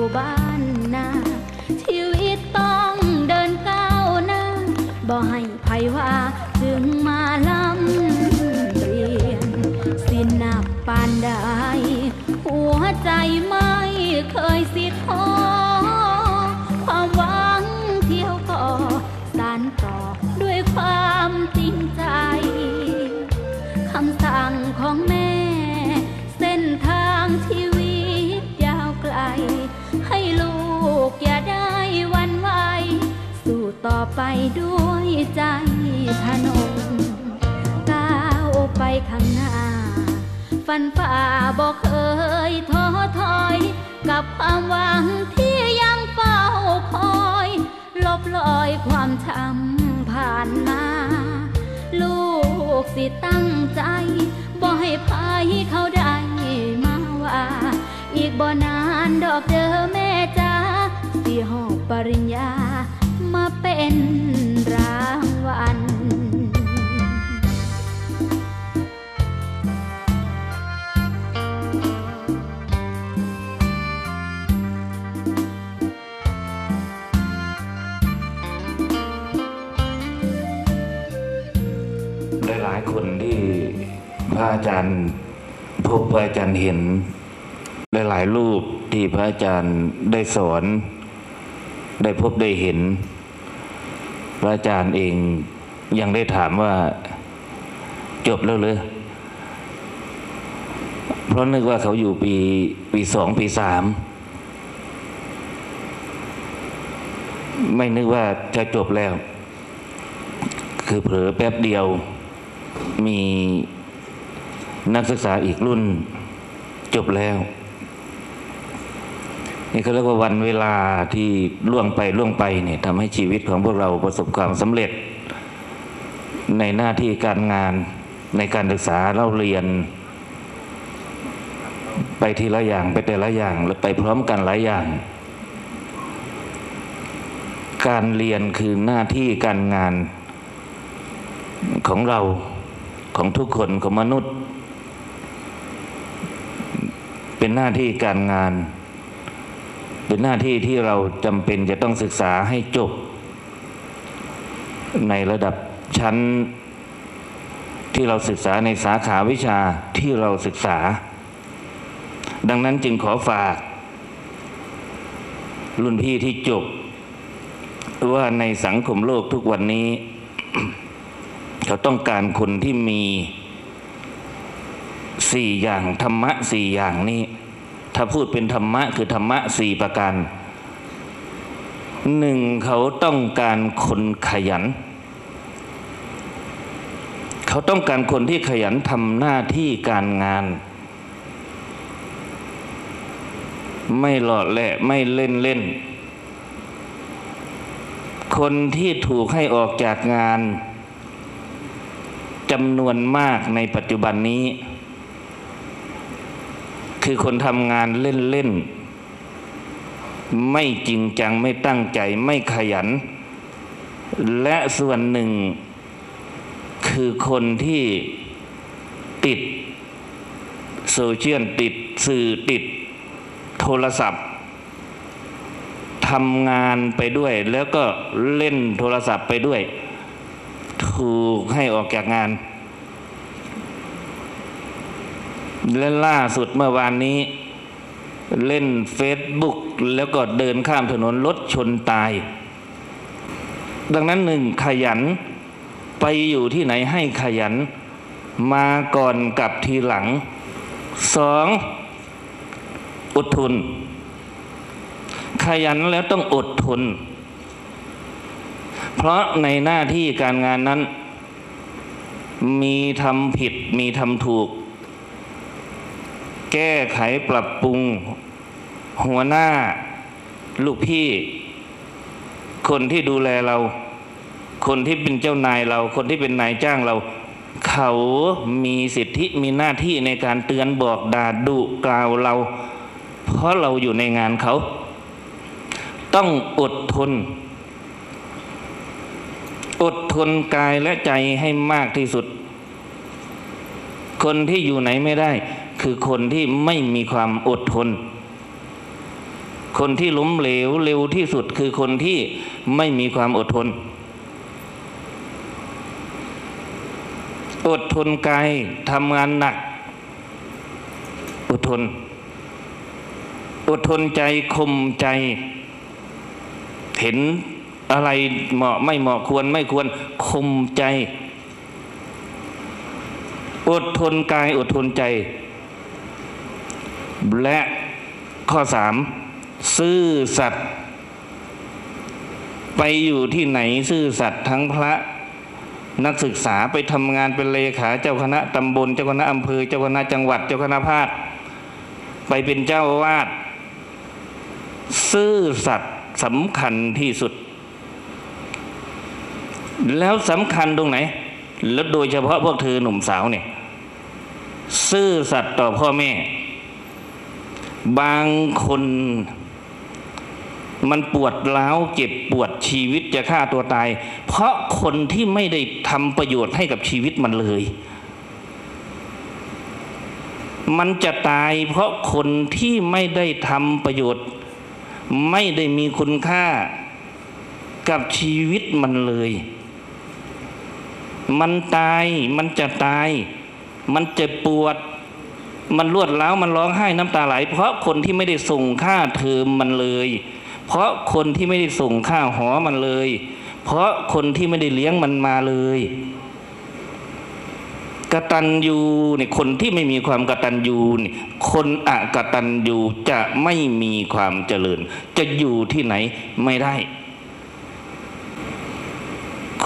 อยู่บ้านนาชีวิตต้องเดินก้าวหน้าบ่ให้ภัยว่าจึงมาลำเรียน สินับปานใดหัวใจไม่เคยสิท้อ ด้วยใจพนมก้าวไปข้างหน้า ฟันฝ่าบอกเคยท้อถอย กับความหวังที่ยังเฝ้าคอย ลบลอยความช้ำผ่านมา ลูกสิตั้งใจบ่ให้พายเขาได้มาว่า อีกบ่นานดอกเด้อแม่จ้าสิหอบปริ เป็นรางวัลหลายคนที่พระอาจารย์พบพระอาจารย์เห็นหลายๆรูปที่พระอาจารย์ได้สอน ได้พบได้เห็น พระอาจารย์เองยังได้ถามว่าจบแล้วเลยเพราะนึกว่าเขาอยู่ปีปีสองปีสามไม่นึกว่าจะจบแล้ว คือเผลอแป๊บเดียว มีนักศึกษาอีกรุ่นจบแล้ว นี่เขาเรียกว่าวันเวลาที่ล่วงไปล่วงไปเนี่ยทำให้ชีวิตของพวกเราประสบความสำเร็จ ในหน้าที่การงานในการศึกษาเราเรียน ไปทีละอย่างไปแต่ละอย่างและไปพร้อมกันหลายอย่าง การเรียนคือหน้าที่การงานของเราของทุกคนของมนุษย์ เป็นหน้าที่การงาน เป็นหน้าที่ที่เราจำเป็นจะต้องศึกษาให้จบ ในระดับชั้นที่เราศึกษาในสาขาวิชาที่เราศึกษา ดังนั้นจึงขอฝาก รุ่นพี่ที่จบ ว่าในสังคมโลกทุกวันนี้ เขาต้องการคนที่มีสี่อย่างธรรมะสี่อย่างนี้ ถ้าพูดเป็นธรรมะคือธรรมะสี่ประการหนึ่งเขาต้องการคนขยัน เขาต้องการคนที่ขยันทำหน้าที่การงาน ไม่หลอดแหละไม่เล่นเล่น คนที่ถูกให้ออกจากงานจำนวนมากในปัจจุบันนี้ คือคนทำงานเล่นๆ ไม่จริงจังไม่ตั้งใจไม่ขยัน และส่วนหนึ่ง คือคนที่ติดโซเชียลติดสื่อติดโทรศัพท์ทำงานไปด้วยแล้วก็เล่นโทรศัพท์ไปด้วย ถูกให้ออกจากงาน และล่าสุดเมื่อวานนี้ เล่นเฟซบุ๊กแล้วก็เดินข้ามถนนรถชนตาย ดังนั้นหนึ่งขยันไปอยู่ที่ไหนให้ขยัน มาก่อนกับทีหลังสองอดทน ขยันแล้วต้องอดทน เพราะในหน้าที่การงานนั้น มีทำผิดมีทำถูก แก้ไขปรับปรุง หัวหน้า ลูกพี่ คนที่ดูแลเรา คนที่เป็นเจ้านายเรา คนที่เป็นนายจ้างเรา เขามีสิทธิมีหน้าที่ในการเตือนบอกด่าดุกล่าวเรา เพราะเราอยู่ในงานเขา ต้องอดทนอดทนกายและใจให้มากที่สุด คนที่อยู่ไหนไม่ได้ คือคนที่ไม่มีความอดทน คนที่ล้มเหลวเร็วที่สุดคือคนที่ไม่มีความอดทน อดทนกายทำงานหนัก อดทน อดทนใจข่มใจ เห็นอะไรเหมาะไม่เหมาะควรไม่ควรข่มใจ อดทนกายอดทนใจ และข้อสามซื่อสัตย์ไปอยู่ที่ไหนซื่อสัตย์ทั้งพระนักศึกษาไปทำงานเป็นเลขาเจ้าคณะตำบลเจ้าคณะอำเภอเจ้าคณะจังหวัดเจ้าคณะภาคไปเป็นเจ้าวาด ซื่อสัตย์สำคัญที่สุด แล้วสำคัญตรงไหน แล้วโดยเฉพาะพวกเธอหนุ่มสาวเนี่ย ซื่อสัตย์ต่อพ่อแม่ บางคนมันปวดร้าวเจ็บปวดชีวิตจะฆ่าตัวตาย เพราะคนที่ไม่ได้ทำประโยชน์ให้กับชีวิตมันเลย มันจะตายเพราะคนที่ไม่ได้ทำประโยชน์ ไม่ได้มีคุณค่ากับชีวิตมันเลย มันตายมันจะตาย มันเจ็บปวด มันรวดร้าวมันร้องไห้น้ำตาไหล เพราะคนที่ไม่ได้ส่งค่าเทอมมันเลย เพราะคนที่ไม่ได้ส่งค่าหอมันเลย เพราะคนที่ไม่ได้เลี้ยงมันมาเลยกตัญญูเนี่ยคนที่ไม่มีความกตัญญูเนี่ยคนอกตัญญูจะไม่มีความเจริญ จะอยู่ที่ไหนไม่ได้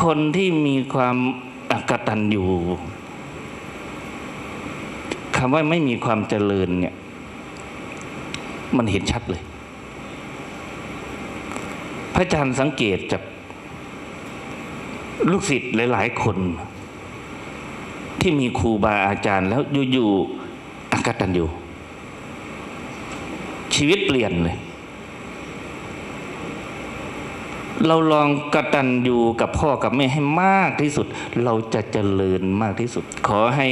คนที่มีความอกตัญญู คำว่าไม่มีความเจริญเนี่ย มันเห็นชัดเลย พระอาจารย์สังเกตจากลูกศิษย์หลาย ๆ คน ที่มีครูบาอาจารย์ แล้วอยู่ๆอากตันอยู่ ชีวิตเปลี่ยนเลย เราลองกตัญญูกับพ่อกับแม่ให้มากที่สุด เราจะเจริญมากที่สุด ขอให้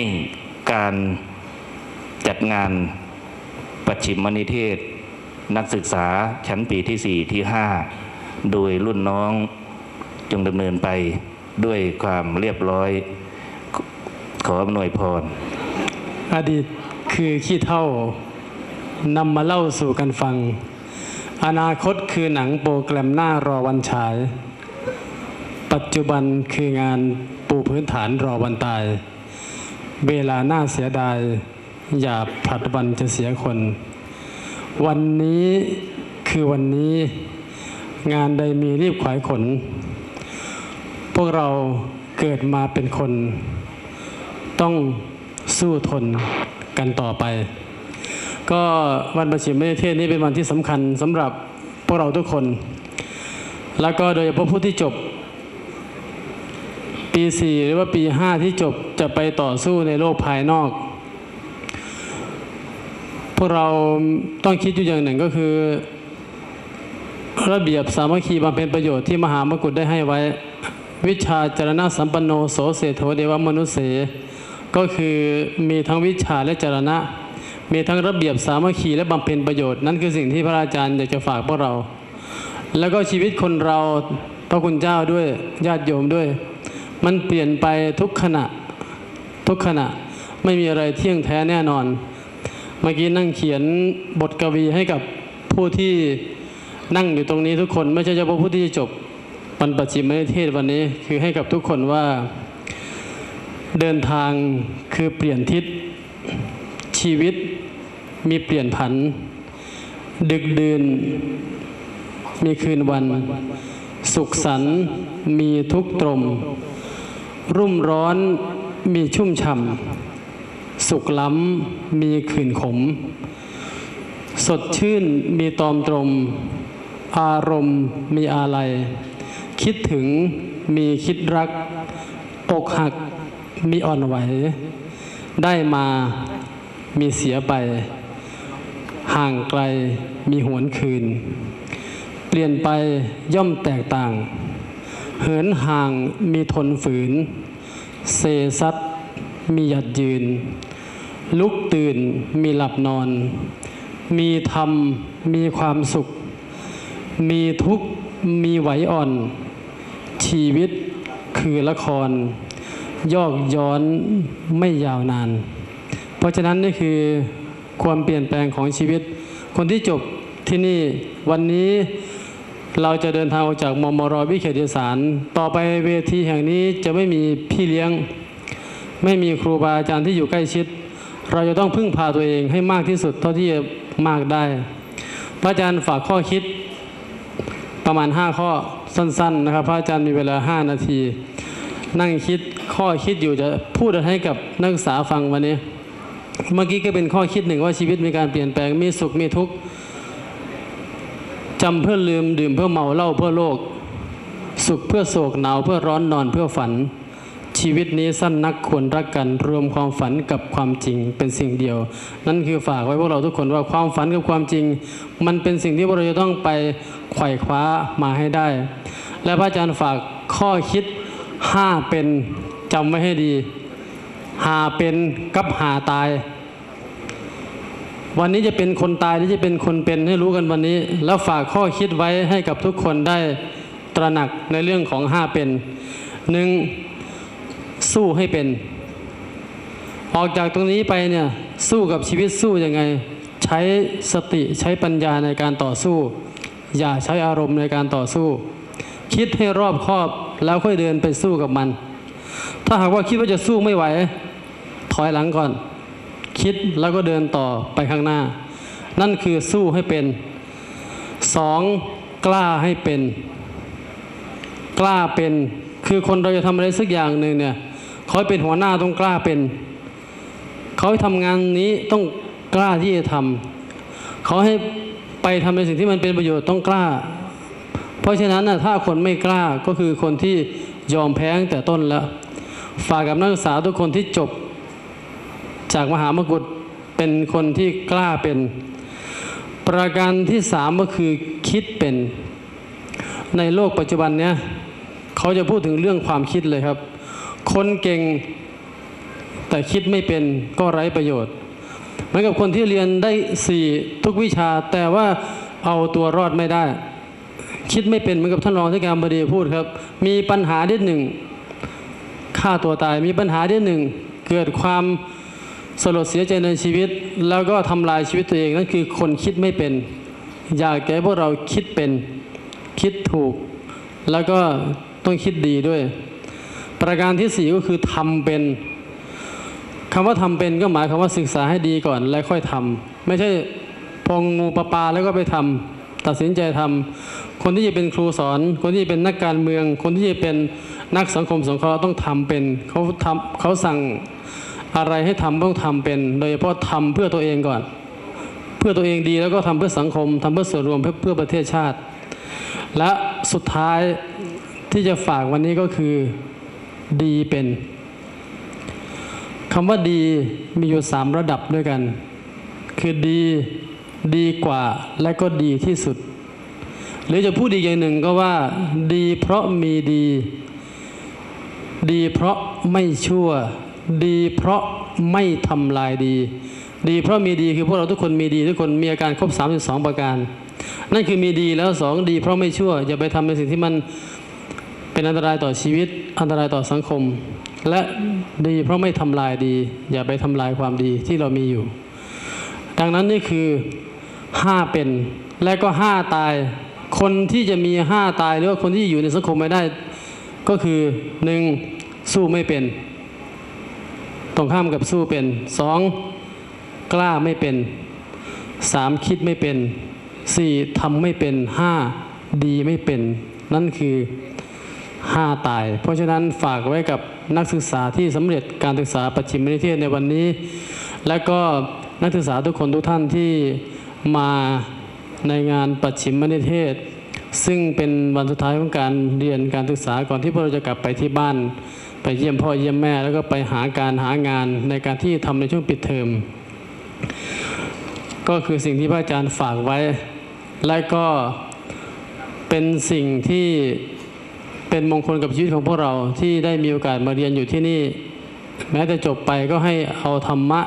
การ จัดงานปัจฉิมนิเทศ นักศึกษาชั้นปีที่สี่ที่ห้าโดยรุ่นน้องจงดำเนินไปด้วยความเรียบร้อย ขออำนวยพร อดีตคือขี้เท่านำมาเล่าสู่กันฟัง อนาคตคือหนังโปรแกรมหน้ารอวันฉาย ปัจจุบันคืองานปูพื้นฐานรอวันตาย เวลาหน้าเสียดาย อย่าผลัดวันจะเสียคน วันนี้คือวันนี้งานใดมีรีบขวายขน พวกเราเกิดมาเป็นคน ต้องสู้ทนกันต่อไป ก็วันประชิมนิเทศนี้เป็นวันที่สำคัญสำหรับพวกเราทุกคน แล้วก็โดยเฉพาะผู้ที่จบ ปี 4 หรือว่าปี 5 ที่จบจะไปต่อสู้ในโลกภายนอก วกเราต้องคิดอยู่อย่างหนึ่งก็คือ ระเบียบสามัคคีบำเพ็ญประโยชน์ที่มหามกุฏได้ให้ไว้ วิชาจารณะสัมปันโนโสเสโทเดวมนุษเสก็คือมีทั้งวิชาและจารณะ มีทั้งระเบียบสามัคคีและบำเพ็ญประโยชน์นั่นคือสิ่งที่พระอาจารย์อยากจะฝากพวกเรา แล้วก็ชีวิตคนเราพระคุณเจ้าด้วยญาติโยมด้วย มันเปลี่ยนไปทุกขณะทุกขณะไม่มีอะไรเที่ยงแท้แน่นอน เมื่อกี้นั่งเขียนบทกวีให้กับผู้ที่นั่งอยู่ตรงนี้ทุกคนไม่ใช่เฉพาะผู้ที่จบวันปัจฉิมเทศวันนี้คือให้กับทุกคนว่าเดินทางคือเปลี่ยนทิศ ชีวิตมีเปลี่ยนผัน ดึกดื่น มีคืนวัน สุขสันต์มีทุกตรม รุ่มร้อนมีชุ่มฉ่ำ สุขล้ำมีขื่นขม สดชื่นมีตอมตรม อารมณ์มีอาลัยคิดถึงมีคิดรัก อกหักมีอ่อนไหว ได้มามีเสียไป ห่างไกลมีหวนคืน เปลี่ยนไปย่อมแตกต่าง เหินห่างมีทนฝืน เซซัดมีหยัดยืน ลุกตื่นมีหลับนอน มีธรรมมีความสุข มีทุกข์มีไหวอ่อน ชีวิตคือละคร ยอกย้อนไม่ยาวนาน เพราะฉะนั้นนี่คือความเปลี่ยนแปลงของชีวิต คนที่จบที่นี่วันนี้เราจะเดินทางออกจากมมรวิเขตสาร ต่อไปเวทีแห่งนี้จะไม่มีพี่เลี้ยง ไม่มีครูบาอาจารย์ที่อยู่ใกล้ชิด เราจะต้องพึ่งพาตัวเองให้มากที่สุดเท่าที่จะมากได้ พระอาจารย์ฝากข้อคิดประมาณ 5 ข้อสั้น ๆ นะครับ พระอาจารย์มีเวลา 5 นาที นั่งคิดข้อคิดอยู่จะพูดให้กับนักศึกษาฟังวันนี้ เมื่อกี้ก็เป็นข้อคิดหนึ่งว่าชีวิตมีการเปลี่ยนแปลงมีสุขมีทุกข์จำเพื่อลืมดื่มเพื่อเมาเหล้าเพื่อโลก สุขเพื่อโศกหนาวเพื่อร้อนนอนเพื่อฝัน ชีวิตนี้สั้นนักควรรักกัน รวมความฝันกับความจริงเป็นสิ่งเดียว นั่นคือฝากไว้พวกเราทุกคนว่าความฝันกับความจริง มันเป็นสิ่งที่พวกเราจะต้องไปไขว่คว้ามาให้ได้ และพระอาจารย์ฝากข้อคิดห้าเป็นจำไว้ให้ดี หาเป็นกับหาตาย วันนี้จะเป็นคนตายหรือจะเป็นคนเป็นให้รู้กันวันนี้ แล้วฝากข้อคิดไว้ให้กับทุกคนได้ตระหนักในเรื่องของห้าเป็นหนึ่ง สู้ให้เป็น ออกจากตรงนี้ไปเนี่ยสู้กับชีวิตสู้ยังไง ใช้สติใช้ปัญญาในการต่อสู้ อย่าใช้อารมณ์ในการต่อสู้ คิดให้รอบคอบแล้วค่อยเดินไปสู้กับมัน ถ้าหากว่าคิดว่าจะสู้ไม่ไหว ถอยหลังก่อน คิดแล้วก็เดินต่อไปข้างหน้า นั่นคือสู้ให้เป็นสองกล้าให้เป็น กล้าเป็นคือคนเราจะทำอะไรสักอย่างหนึ่งเนี่ย เขาให้เป็นหัวหน้าต้องกล้าเป็น เขาให้ทำงานนี้ต้องกล้าที่จะทำเขาให้ไปทำในสิ่งที่มันเป็นประโยชน์ต้องกล้า เพราะฉะนั้นนะถ้าคนไม่กล้าก็คือคนที่ยอมแพ้ตั้งแต่ต้นแล้ว ฝากกับนักศึกษาทุกคนที่จบ จากมหามกุฏเป็นคนที่กล้าเป็น ประการที่สามก็คือคิดเป็น ในโลกปัจจุบันเนี้ยเขาจะพูดถึงเรื่องความคิดเลยครับ คนเก่งแต่คิดไม่เป็นก็ไร้ประโยชน์เหมือนกับคนที่เรียนได้สี่ทุกวิชา แต่ว่าเอาตัวรอดไม่ได้ คิดไม่เป็นเหมือนกับท่านรองที่การบดีพูดครับ มีปัญหาที่หนึ่งฆ่าตัวตายมีปัญหาที่หนึ่งเกิดความสลดเสียใจในชีวิต แล้วก็ทำลายชีวิตตัวเองนั่นคือคนคิดไม่เป็น อยากแก่พวกเราคิดเป็นคิดถูก แล้วก็ต้องคิดดีด้วย ประการที่สี่ก็คือทำเป็นคำว่าทำเป็นก็หมายความว่าศึกษาให้ดีก่อนแล้วค่อยทำไม่ใช่พองงูปลาปลาแล้วก็ไปทำตัดสินใจทำคนที่จะเป็นครูสอน คนที่จะเป็นนักการเมือง คนที่จะเป็นนักสังคมสงเคราะห์ต้องทำเป็นเขาทำเขาสั่งอะไรให้ทำต้องทำเป็น โดยเฉพาะทำเพื่อตัวเองก่อน เพื่อตัวเองดีแล้วก็ทำเพื่อสังคมทำเพื่อส่วนรวมเพื่อเพื่อประเทศชาติ และสุดท้ายที่จะฝากวันนี้ก็คือ ดีเป็นคำว่าดีมีอยู่สามระดับด้วยกัน คือดีดีกว่าและก็ดีที่สุด หรือจะพูดอีกอย่างหนึ่งก็ว่า ดีเพราะมีดี ดีเพราะไม่ชั่ว ดีเพราะไม่ทำลายดี ดีเพราะมีดีคือพวกเราทุกคนมีดี ทุกคนมีอาการครบ 32 ประการ นั่นคือมีดีแล้วสองดีเพราะไม่ชั่วอย่าไปทำในสิ่งที่มัน เป็นอันตรายต่อชีวิต อันตรายต่อสังคม และดีเพราะไม่ทำลายดี อย่าไปทำลายความดีที่เรามีอยู่ ดังนั้นนี่คือห้าเป็นและก็ห้าตาย คนที่จะมีห้าตายหรือว่าคนที่อยู่ในสังคมไม่ได้ ก็คือหนึ่งสู้ไม่เป็น ตรงข้ามกับสู้เป็นสองกล้าไม่เป็นสามคิดไม่เป็นสี่ทำไม่เป็นห้าดีไม่เป็น นั่นคือ ห้าตาย เพราะฉะนั้นฝากไว้กับนักศึกษาที่สำเร็จการศึกษาปัจฉิมนิเทศในวันนี้ และก็นักศึกษาทุกคนทุกท่านที่มาในงานปัจฉิมนิเทศ ซึ่งเป็นวันสุดท้ายของการเรียนการศึกษาก่อนที่พวกเราจะกลับไปที่บ้าน ไปเยี่ยมพ่อเยี่ยมแม่ แล้วก็ไปหาการหางานในการที่ทำในช่วงปิดเทอมก็คือสิ่งที่พระอาจารย์ฝากไว้ และก็เป็นสิ่งที่ เป็นมงคลกับชีวิตของพวกเราที่ได้มีโอกาสมาเรียนอยู่ที่นี่ แม้จะจบไปก็ให้เอาธรรมะ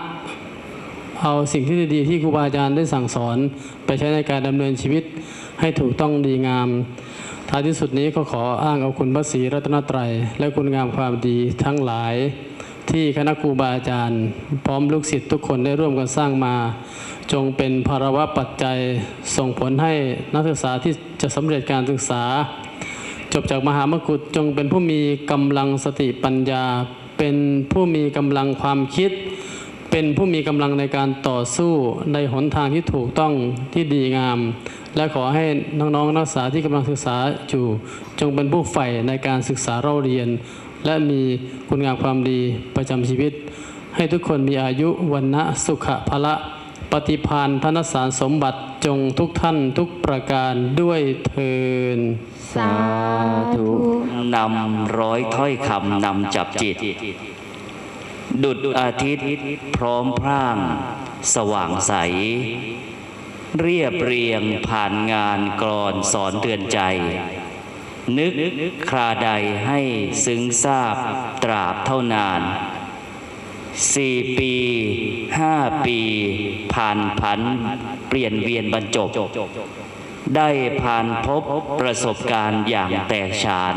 เอาสิ่งที่ดีที่ครูบาอาจารย์ได้สั่งสอน ไปใช้ในการดำเนินชีวิตให้ถูกต้องดีงามท้ายที่สุดนี้ก็ขออ้างเอาคุณพระศรีรัตนตรัย และคุณงามความดีทั้งหลาย ที่คณะครูบาอาจารย์ พร้อมลูกศิษย์ทุกคนได้ร่วมกันสร้างมา จงเป็นภาระปัจจัยส่งผลให้นักศึกษาที่จะสำเร็จการศึกษา จบจากมหามกุฏจงเป็นผู้มีกำลังสติปัญญา เป็นผู้มีกำลังความคิด เป็นผู้มีกำลังในการต่อสู้ในหนทางที่ถูกต้องที่ดีงาม และขอให้น้องๆนักศึกษาที่กำลังศึกษาอยู่จงเป็นผู้ใฝ่ในการศึกษาเราเรียน และมีคุณงามความดีประจำชีวิต ให้ทุกคนมีอายุวันนะสุขะละปฏิพานธนสารสมบัติจงทุกท่านทุกประการด้วยเทิน สาธุนำร้อยถ้อยคำนำจับจิต ดุดอาทิตย์พร้อมพร่าง สว่างใส เรียบเรียงผ่านงานกรอนสอนเตือนใจ นึกคราใดให้ซึ้งทราบตราบเท่านานสี่ปีห้าปี ผ่านผัน เปลี่ยนเวียนบรรจบ ได้ผ่านพบประสบการณ์อย่างแตกฉาน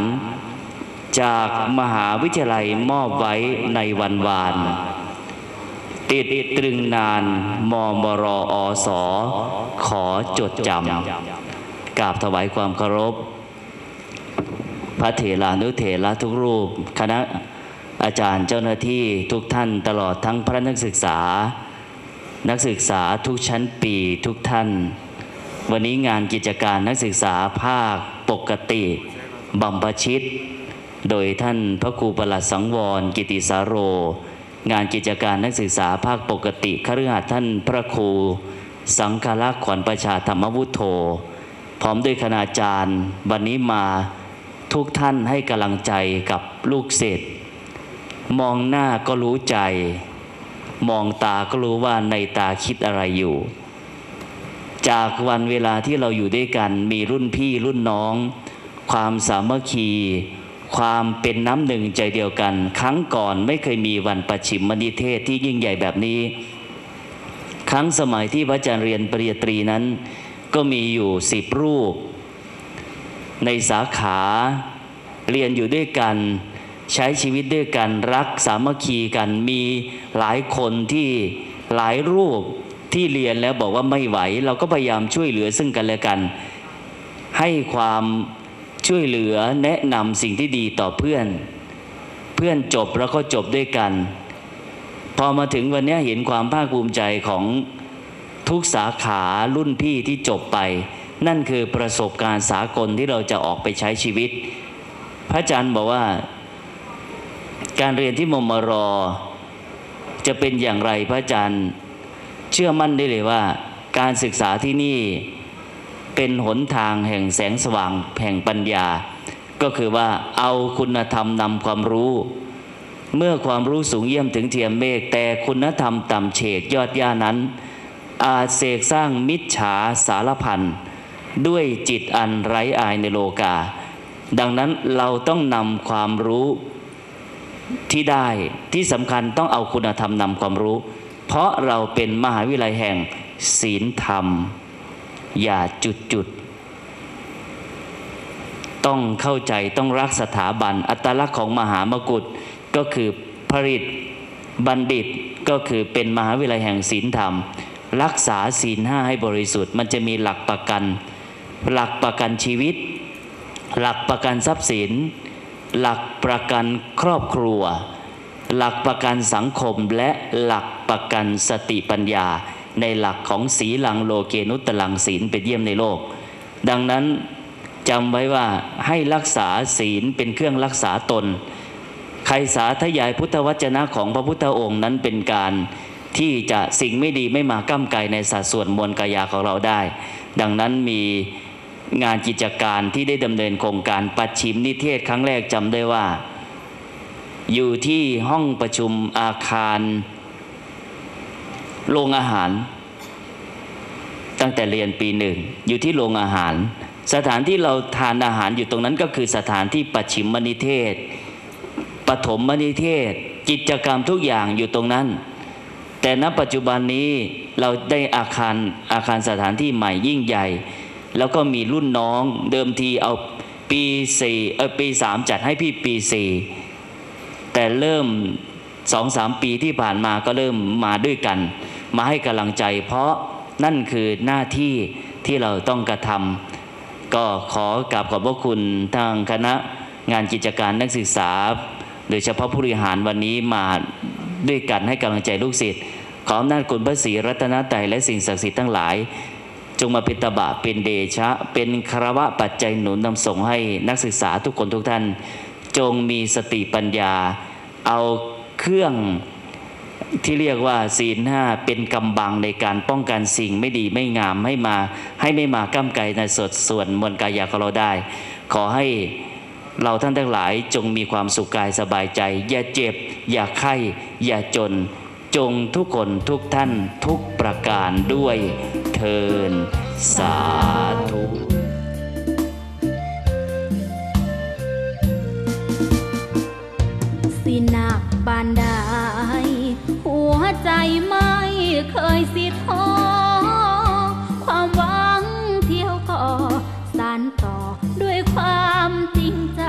จากมหาวิทยาลัยมอบไว้ในวันวาน ติดตรึงนานมมรอสอขอจดจำกราบถวายความเคารพ พระเถรานุเถระทุกรูป คณะอาจารย์เจ้าหน้าที่ทุกท่านตลอดทั้งพระนักศึกษา นักศึกษาทุกชั้นปีทุกท่าน วันนี้งานกิจการนักศึกษาภาคปกติบัมพชิต โดยท่านพระครูประหลัดสังวร กิติสาโร งานกิจการนักศึกษาภาคปกติคฤหัสถ์ท่านพระครู สังฆลักษณ์ขวัญประชาธรรมวุฒโธพร้อมด้วยคณาจารย์ วันนี้มาทุกท่านให้กำลังใจกับลูกศิษย์มองหน้าก็รู้ใจ มองตาก็รู้ว่าในตาคิดอะไรอยู่ จากวันเวลาที่เราอยู่ด้วยกัน มีรุ่นพี่รุ่นน้อง ความสามัคคี ความเป็นน้ำหนึ่งใจเดียวกัน ครั้งก่อนไม่เคยมีวันประชิมมนิเทศที่ยิ่งใหญ่แบบนี้ ครั้งสมัยที่พระอาจารย์เรียนปริญญาตรีนั้น ก็มีอยู่สิบรูป ในสาขาเรียนอยู่ด้วยกันใช้ชีวิตด้วยกันรักสามัคคีกันมีหลายคนที่หลายรูป ที่เรียนแล้วบอกว่าไม่ไหว เราก็พยายามช่วยเหลือซึ่งกันและกัน ให้ความช่วยเหลือแนะนำสิ่งที่ดีต่อเพื่อน เพื่อนจบแล้วก็จบด้วยกัน พอมาถึงวันนี้เห็นความภาคภูมิใจของทุกสาขารุ่นพี่ที่จบไป นั่นคือประสบการณ์สากลที่เราจะออกไปใช้ชีวิต พระอาจารย์บอกว่า การเรียนที่มมรจะเป็นอย่างไรพระอาจารย์ เชื่อมั่นได้เลยว่า การศึกษาที่นี่เป็นหนทางแห่งแสงสว่างแห่งปัญญา ก็คือว่าเอาคุณธรรมนำความรู้ เมื่อความรู้สูงเยี่ยมถึงเทียมเมฆแต่คุณธรรมต่ำเฉกยอดย่านั้น อาจเสกสร้างมิจฉาสารพันด้วยจิตอันไร้อายในโลกา ดังนั้นเราต้องนำความรู้ที่ได้ที่สำคัญต้องเอาคุณธรรมนำความรู้ เพราะเราเป็นมหาวิทยาลัยแห่งศีลธรรม อย่าจุดจุด ต้องเข้าใจต้องรักสถาบัน อัตลักษณ์ของมหามกุฏก็คือผลิตบัณฑิตก็คือเป็นมหาวิทยาลัยแห่งศีลธรรม รักษาศีลห้าให้บริสุทธิ์ มันจะมีหลักประกัน หลักประกันชีวิต หลักประกันทรัพย์สิน หลักประกันครอบครัว หลักประกันสังคมและหลักประกันสติปัญญา ในหลักของสีลังโลเกนุตตลังศีลเป็นเยี่ยมในโลก ดังนั้นจำไว้ว่าให้รักษาศีลเป็นเครื่องรักษาตน ใครสาธยายพุทธวจนะของพระพุทธองค์นั้นเป็นการที่จะสิ่งไม่ดีไม่มาก้ำไกลในสัดส่วนมวลกายาของเราได้ ดังนั้นมีงานกิจการที่ได้ดำเนินโครงการปัดชิมนิเทศครั้งแรกจำได้ว่า อยู่ที่ห้องประชุมอาคารโรงอาหาร ตั้งแต่เรียนปีหนึ่งอยู่ที่โรงอาหาร สถานที่เราทานอาหารอยู่ตรงนั้นก็คือสถานที่ปัดชิมมนิเทศปฐมมนิเทศ กิจกรรมทุกอย่างอยู่ตรงนั้น แต่ณปัจจุบันนี้เราได้อาคารอาคารสถานที่ใหม่ยิ่งใหญ่ แล้วก็มีรุ่นน้องเดิมทีเอาปีสี่เออปีสามจัดให้พี่ปีสี่ แต่เริ่มสองสามปีที่ผ่านมาก็เริ่มมาด้วยกัน มาให้กำลังใจ เพราะนั่นคือหน้าที่ที่เราต้องกระทำก็ขอกราบขอบพระคุณทางคณะงานกิจการนักศึกษา โดยเฉพาะผู้บริหารวันนี้มาด้วยกันให้กำลังใจลูกศิษย์ขออำนาจคุณพระศรีรัตนตรัยและสิ่งศักดิ์สิทธิ์ทั้งหลาย จงมาเป็นตบะเป็นเดชะ เป็นคารวะปัจจัยหนุนนำส่งให้นักศึกษาทุกคนทุกท่าน จงมีสติปัญญา เอาเครื่องที่เรียกว่าศีลห้าเป็นกำบังในการป้องกันสิ่งไม่ดีไม่งามให้มาให้ไม่มาก้ำไกลในสดส่วนมวลกายของเราได้ ขอให้เราท่านทั้งหลายจงมีความสุขกายสบายใจ อย่าเจ็บ อย่าไข้ อย่าจน จงทุกคนทุกท่านทุกประการด้วยเทินสาธุ สิหนักบานใดหัวใจไม่เคยสิท้อความหวังเที่ยวก่อสานต่อด้วยความจริงใจ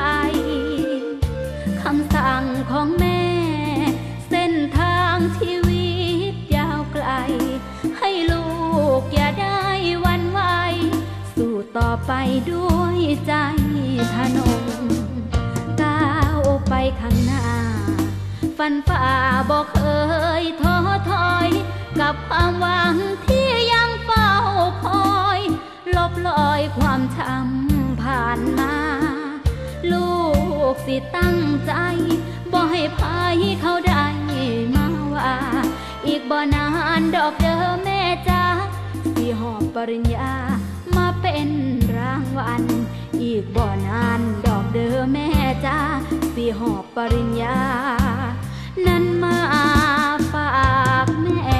คำสั่งของแม่ เส้นทางชีวิตยาวไกล ให้ลูกอย่าได้วันไหว สู้ต่อไปด้วยใจทะนงก้าวไปข้างหน้า ฟันฝ่าบอกเคยท้อถอย กับความหวังที่ยังเฝ้าคอย ลบลอยความช้ำผ่านมา ลูกสิตั้งใจบ่ให้พายเขาได้มาว่า อีกบ่นานดอกเด้อแม่จ้าสิหอบปริญญามาเป็นรางวัลอีกบ่นานดอกเด้อแม่จ้าสิหอบปริญญา นั้นมาฝากแม่